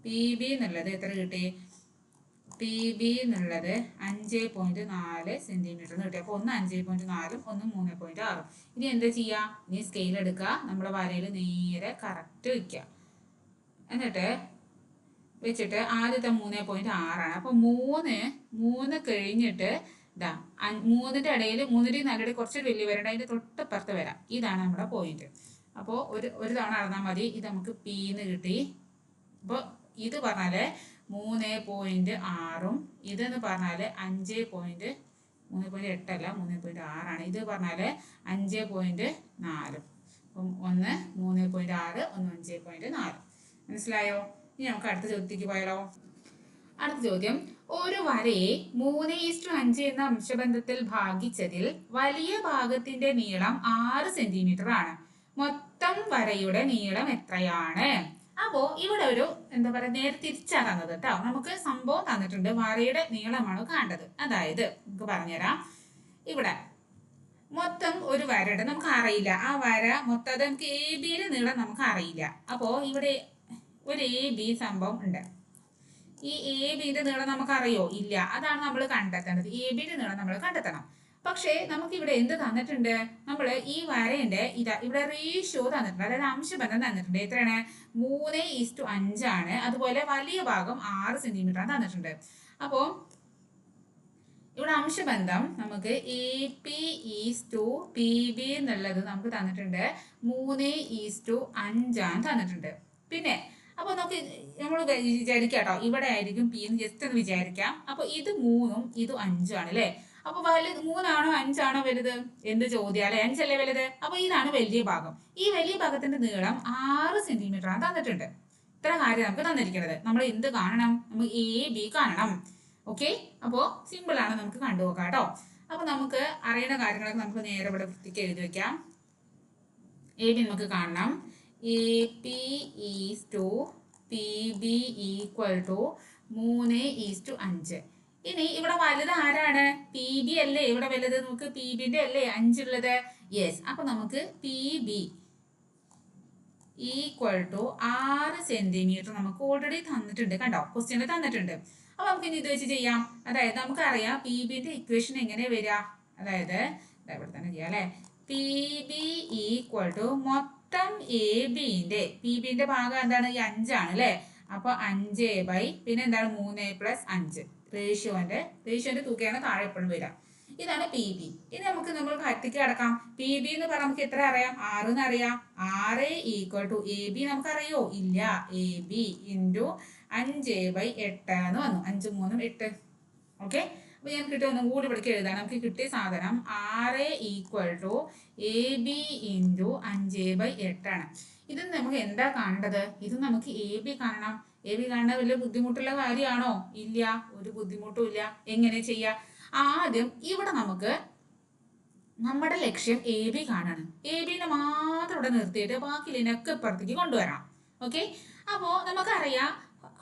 പി ബി എന്നുള്ളത് എത്ര കിട്ടി? പി ബി എന്നുള്ളത് അഞ്ച് പോയിന്റ് നാല് സെന്റിമീറ്റർ എന്ന് കിട്ടി. അപ്പോൾ ഒന്ന് അഞ്ച് പോയിന്റ് നാലും ഒന്ന് മൂന്ന് പോയിന്റ് ആറും. ഇനി എന്താ ചെയ്യുക ഇനി സ്കെയിൽ എടുക്കുക. നമ്മുടെ വരയിൽ നേരെ കറക്റ്റ് വയ്ക്കുക എന്നിട്ട് വെച്ചിട്ട് ആദ്യത്തെ മൂന്ന് പോയിന്റ് ആറാണ്. അപ്പൊ മൂന്ന് മൂന്ന് കഴിഞ്ഞിട്ട് ഇതാ മൂന്നിന്റെ ഇടയിൽ മൂന്നിന്റെ നല്ലയുടെ കുറച്ച് വലിയ വരണ്ട. അതിന്റെ തൊട്ടപ്പുറത്ത് വരാം. ഇതാണ് നമ്മുടെ പോയിന്റ് അപ്പോൾ ഒരു ഒരു തവണ അറിഞ്ഞാൽ മതി. ഇത് നമുക്ക് പി എന്ന് കിട്ടി. അപ്പോൾ ഇത് പറഞ്ഞാൽ മൂന്ന് പോയിന്റ് ആറും ഇതെന്ന് പറഞ്ഞാൽ അഞ്ച് പോയിന്റ് മൂന്ന് പോയിന്റ് എട്ടല്ല മൂന്ന് പോയിന്റ് ആറാണ്. ഇത് പറഞ്ഞാൽ അഞ്ച് പോയിന്റ് നാല്. അപ്പം ഒന്ന് മൂന്ന് പോയിന്റ് ആറ് ഒന്ന് അഞ്ച് പോയിന്റ് നാല്. മനസ്സിലായോ? ഇനി നമുക്ക് അടുത്ത ചോദ്യത്തേക്ക് പോയാലോ? അടുത്ത ചോദ്യം. ഒരു വരയെ മൂന്ന് ഈസ്റ്റു അഞ്ച് എന്ന അംശബന്ധത്തിൽ ഭാഗിച്ചതിൽ വലിയ ഭാഗത്തിന്റെ നീളം ആറ് സെന്റിമീറ്റർ ആണ്. മൊത്തം വരയുടെ നീളം എത്രയാണ്? അപ്പോ ഇവിടെ ഒരു എന്താ പറയാ നേരെ തിരിച്ചാ തന്നത് കേട്ടോ നമുക്ക് സംഭവം തന്നിട്ടുണ്ട് വരയുടെ നീളമാണ് കാണ്ടത് അതായത് നമുക്ക് പറഞ്ഞുതരാം. ഇവിടെ മൊത്തം ഒരു വരയുടെ നമുക്ക് അറിയില്ല. ആ വര മൊത്തം നമുക്ക് എ ബിയുടെ നീളം നമുക്ക് അറിയില്ല. അപ്പോ ഇവിടെ ഒരു എ ബി സംഭവം ഉണ്ട്. ഈ എ ബിയുടെ നീളം നമുക്ക് അറിയോ ഇല്ല. അതാണ് നമ്മൾ കണ്ടെത്തേണ്ടത്. എ ബിയുടെ നീളം നമ്മൾ കണ്ടെത്തണം. പക്ഷേ നമുക്ക് ഇവിടെ എന്ത് തന്നിട്ടുണ്ട്? നമ്മൾ ഈ വരേന്റെ ഇതാ ഇവിടെ റേഷ്യോ തന്നിട്ടുണ്ട്. അതായത് അംശബന്ധം തന്നിട്ടുണ്ട്. എത്രയാണ്? മൂന്ന് ഈസ്റ്റു അഞ്ചാണ് അതുപോലെ വലിയ ഭാഗം ആറ് സെന്റിമീറ്റർ ആണ് തന്നിട്ടുണ്ട്. അപ്പോൾ ഇവിടെ അംശബന്ധം നമുക്ക് a p is to p b എന്നുള്ളത് നമുക്ക് തന്നിട്ടുണ്ട്. മൂന്ന് ഈസ് ടു അഞ്ചാണ് തന്നിട്ടുണ്ട്. പിന്നെ അപ്പൊ നമുക്ക് നമ്മൾ വിചാരിക്കാം കേട്ടോ ഇവിടെ ആയിരിക്കും പി എന്ന് ജസ്റ്റ് ഒന്ന് വിചാരിക്കാം. അപ്പൊ ഇത് മൂന്നും ഇത് അഞ്ചാണ് അല്ലേ അപ്പൊ വലുത് മൂന്നാണോ അഞ്ചാണോ വലുത്? എന്ത് ചോദ്യം അല്ലെ അഞ്ചല്ലേ വലുത്? അപ്പൊ ഇതാണ് വലിയ ഭാഗം. ഈ വലിയ ഭാഗത്തിന്റെ നീളം ആറ് സെന്റിമീറ്റർ ആണ് തന്നിട്ടുണ്ട്. ഇത്ര കാര്യം നമുക്ക് തന്നിരിക്കുന്നത്. നമ്മൾ എന്ത് കാണണം? നമുക്ക് എ ബി കാണണം. ഓക്കെ അപ്പോ സിമ്പിൾ ആണ് നമുക്ക് കണ്ടുപോക്കാം കേട്ടോ. അപ്പൊ നമുക്ക് അറിയുന്ന കാര്യങ്ങളൊക്കെ നമുക്ക് നേരെ ഇവിടെ വൃത്തിക്ക് എഴുതി വെക്കാം. എ ബി നമുക്ക് കാണണം. A p is to p b equal to മൂന്ന് ഈസ് ടു അഞ്ച്. ഇനി ഇവിടെ വലുത് ആരാണ്? പി ബി അല്ലേ? ഇവിടെ വലുത് നമുക്ക് പി ബിന്റെ അല്ലേ? അഞ്ചുള്ളത് യെസ് അപ്പൊ നമുക്ക് പി ബി ഈക്വൽ ടു ആറ് സെന്റിമീറ്റർ നമുക്ക് ഓൾറെഡി തന്നിട്ടുണ്ട്. കണ്ടോ? ക്വസ്റ്റ്യനിൽ തന്നിട്ടുണ്ട്. അപ്പൊ നമുക്ക് ഇനി ഇത് വെച്ച് ചെയ്യാം. അതായത് നമുക്കറിയാം പി ബിന്റെ ഇക്വേഷൻ എങ്ങനെ വരിക അതായത് ഇവിടെ തന്നെ ചെയ്യാം അല്ലെ? പി ബി ഈക്വൽ ടു മൊത്തം എ ബിന്റെ പി ബിന്റെ ഭാഗം എന്താണ്? ഈ അഞ്ചാണ് അല്ലെ? അപ്പൊ അഞ്ച് ബൈ പിന്നെ എന്താണ്? മൂന്ന് പ്ലസ് അഞ്ച്. റേഷ്യോന്റെ റേഷ്യോന്റെ തുകയാണ് താഴെ എപ്പോഴും വരിക. ഇതാണ് പി ബി ഇനി നമുക്ക് നമ്മൾ കത്തിക്ക് കിടക്കാം. പി ബി എന്ന് പറഞ്ഞാൽ നമുക്ക് എത്ര അറിയാം? ആറ് എന്ന് അറിയാം. ആറ് ഈക്വൽ ടു എ ബി നമുക്കറിയോ? ഇല്ല. എ ബി ഇന്റു അഞ്ച് ബൈ എട്ട് എന്ന് വന്നു. അഞ്ച് മൂന്നും എട്ട്. ഓക്കെ അപ്പൊ ഞാൻ കിട്ടിയ ഒന്നും കൂടി ഇവിടേക്ക് എഴുതാം. നമുക്ക് കിട്ടിയ സാധനം ആറ് equal to a b into അഞ്ച് ബൈ എട്ടാണ് ഇത് നമുക്ക് എന്താ കാണേണ്ടത്? ഇത് നമുക്ക് എ ബി കാണണം. എ ബി കാണുന്ന വലിയ ബുദ്ധിമുട്ടുള്ള കാര്യമാണോ? ഇല്ല. ഒരു ബുദ്ധിമുട്ടും ഇല്ല. എങ്ങനെ ചെയ്യാം? ആദ്യം ഇവിടെ നമുക്ക് നമ്മുടെ ലക്ഷ്യം എ ബി കാണണം. എ ബിനെ മാത്രം ഇവിടെ നിർത്തിയിട്ട് ബാക്കിലിനൊക്കെ ഇപ്പുറത്തേക്ക് കൊണ്ടുവരാം. ഓക്കെ അപ്പോൾ നമുക്കറിയാം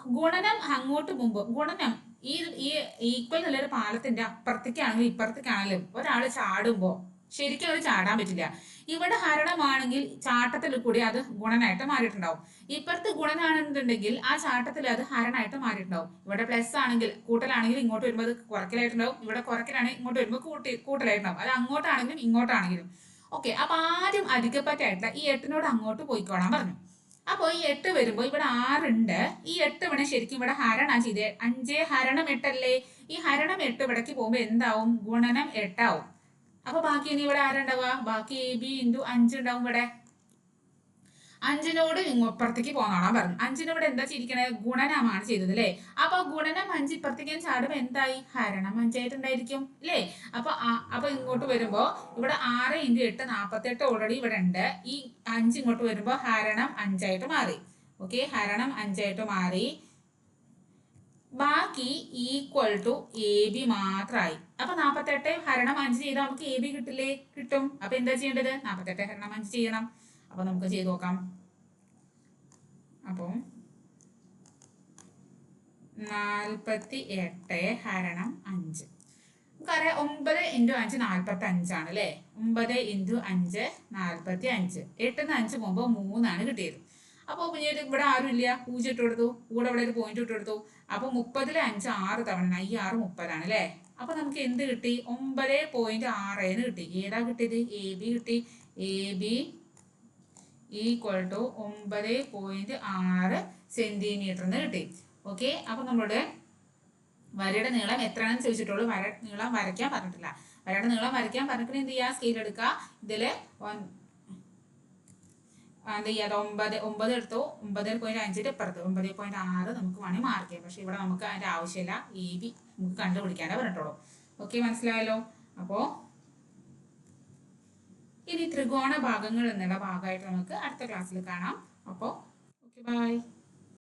ഗുണനം അങ്ങോട്ട് മുമ്പ് ഗുണനം ഈ ഈ ഈക്വൽ എന്നുള്ളൊരു പാലത്തിന്റെ അപ്പുറത്തേക്കാണെങ്കിലും ഇപ്പുറത്തേക്കാണെങ്കിലും ഒരാൾ ചാടുമ്പോ ശരിക്കും അത് ചാടാൻ പറ്റില്ല. ഇവിടെ ഹരണമാണെങ്കിൽ ചാട്ടത്തിൽ കൂടി അത് ഗുണനായിട്ട് മാറിയിട്ടുണ്ടാവും. ഇപ്പുറത്ത് ഗുണനാണെന്നുണ്ടെങ്കിൽ ആ ചാട്ടത്തിൽ അത് ഹരണായിട്ട് മാറിയിട്ടുണ്ടാവും. ഇവിടെ പ്ലസ് ആണെങ്കിൽ കൂട്ടലാണെങ്കിൽ ഇങ്ങോട്ട് വരുമ്പോൾ അത് കുറക്കലായിട്ടുണ്ടാവും ഇവിടെ കുറക്കലാണെങ്കിൽ ഇങ്ങോട്ട് വരുമ്പോൾ കൂട്ടി കൂട്ടലായിട്ടുണ്ടാവും. അത് അങ്ങോട്ടാണെങ്കിലും ഇങ്ങോട്ടാണെങ്കിലും. ഓക്കെ അപ്പൊ ആദ്യം അധികപ്പറ്റായിട്ടുള്ള ഈ എട്ടിനോട് അങ്ങോട്ട് പോയിക്കോളാൻ പറഞ്ഞു. അപ്പോൾ ഈ എട്ട് വരുമ്പോൾ ഇവിടെ ആറുണ്ട്. ഈ എട്ട് ഇവിടെ ശരിക്കും ഇവിടെ ഹരണ ചെയ്ത്. അഞ്ച് ഹരണം എട്ടല്ലേ? ഈ ഹരണം എട്ട് ഇവിടേക്ക് പോകുമ്പോൾ എന്താവും? ഗുണനം എട്ടാവും. അപ്പൊ ബാക്കി ഇനി ഇവിടെ ആരുണ്ടാവുക? ബാക്കി എ ബി ഇന്റു അഞ്ച് ഉണ്ടാവും ഇവിടെ. അഞ്ചിനോട് ഇപ്പുറത്തേക്ക് പോന്നോളാൻ പറഞ്ഞു. അഞ്ചിനോട് എന്താ ചെയ്തിരിക്കണേ ഗുണനമാണ് ചെയ്തത് അല്ലേ? അപ്പൊ ഗുണനം അഞ്ച് ഇപ്പുറത്തേക്ക് ചാടുമ്പോൾ എന്തായി? ഹരണം അഞ്ചായിട്ടുണ്ടായിരിക്കും അല്ലേ? അപ്പൊ അപ്പൊ ഇങ്ങോട്ട് വരുമ്പോ ഇവിടെ ആറ് ഇന്റു എട്ട് നാപ്പത്തെട്ട് ഓൾറെഡി ഇവിടെ ഉണ്ട്. ഈ അഞ്ച് ഇങ്ങോട്ട് വരുമ്പോ ഹരണം അഞ്ചായിട്ട് മാറി. ഓക്കെ ഹരണം അഞ്ചായിട്ട് മാറി. ബാക്കി ഈക്വൽ ടു എ ബി മാത്രമായി അപ്പൊ നാപ്പത്തെട്ട് ഹരണം അഞ്ച് ചെയ്താൽ നമുക്ക് എ ബി കിട്ടില്ലേ? കിട്ടും. അപ്പൊ എന്താ ചെയ്യേണ്ടത്? നാപ്പത്തെട്ട് ഹരണം അഞ്ച് ചെയ്യണം. അപ്പൊ നമുക്ക് ചെയ്ത് നോക്കാം. അപ്പം നാൽപ്പത്തി എട്ട് ഹരണം അഞ്ച്. നമുക്കറിയാം ഒമ്പത് ഇന്റു അഞ്ച് നാൽപ്പത്തി അഞ്ചാണ് അല്ലേ? ഒമ്പത് ഇന്റു അഞ്ച് നാൽപ്പത്തി അഞ്ച് എട്ടിന്ന് അഞ്ച് പോകുമ്പോൾ മൂന്നാണ് കിട്ടിയത്. അപ്പോൾ പിന്നെ ഇവിടെ ആരും ഇല്ല. പൂജ ഇട്ട് കൊടുത്തു. കൂടെ ഇവിടെ ഒരു പോയിന്റ് ഇട്ട് കൊടുത്തു. അപ്പൊ മുപ്പതിലെ അഞ്ച് ആറ് തവണ. ഈ ആറ് മുപ്പതാണ് അല്ലേ? അപ്പോൾ നമുക്ക് എന്ത് കിട്ടി? ഒമ്പത് പോയിന്റ് ആറേന്ന് കിട്ടി. ഏതാ കിട്ടിയത്? എ ബി കിട്ടി. എ ബി ഈക്വൽ ടു ഒമ്പത് പോയിന്റ് ആറ് സെന്റിമീറ്റർ എന്ന് കിട്ടി. ഓക്കെ അപ്പൊ നമ്മുടെ വരയുടെ നീളം എത്രയാണെന്ന് ചോദിച്ചിട്ടുള്ളൂ. വര നീളം വരയ്ക്കാൻ പറഞ്ഞിട്ടില്ല. വരയുടെ നീളം വരയ്ക്കാൻ പറഞ്ഞിട്ട് എന്ത് ചെയ്യുക? സ്കെയിൽ എടുക്കുക. ഇതിൽ എന്ത് ചെയ്യാം ഒമ്പത് ഒമ്പത് എടുത്തു. ഒമ്പത് പോയിന്റ് അഞ്ചിന്റെ ഇപ്പുറത്ത്. ഒമ്പത് പോയിന്റ് ആറ് നമുക്ക് വേണമെങ്കിൽ മാർക്ക് ചെയ്യാം. പക്ഷെ ഇവിടെ നമുക്ക് അതിന്റെ ആവശ്യമില്ല. എ ബി നമുക്ക് കണ്ടുപിടിക്കാനേ പറഞ്ഞിട്ടുള്ളൂ. ഓക്കെ മനസ്സിലായല്ലോ? അപ്പോ ഇനി ത്രികോണ ഭാഗങ്ങൾ എന്നുള്ള ഭാഗമായിട്ട് നമുക്ക് അടുത്ത ക്ലാസ്സിൽ കാണാം. അപ്പോൾ ഓക്കെ ബൈ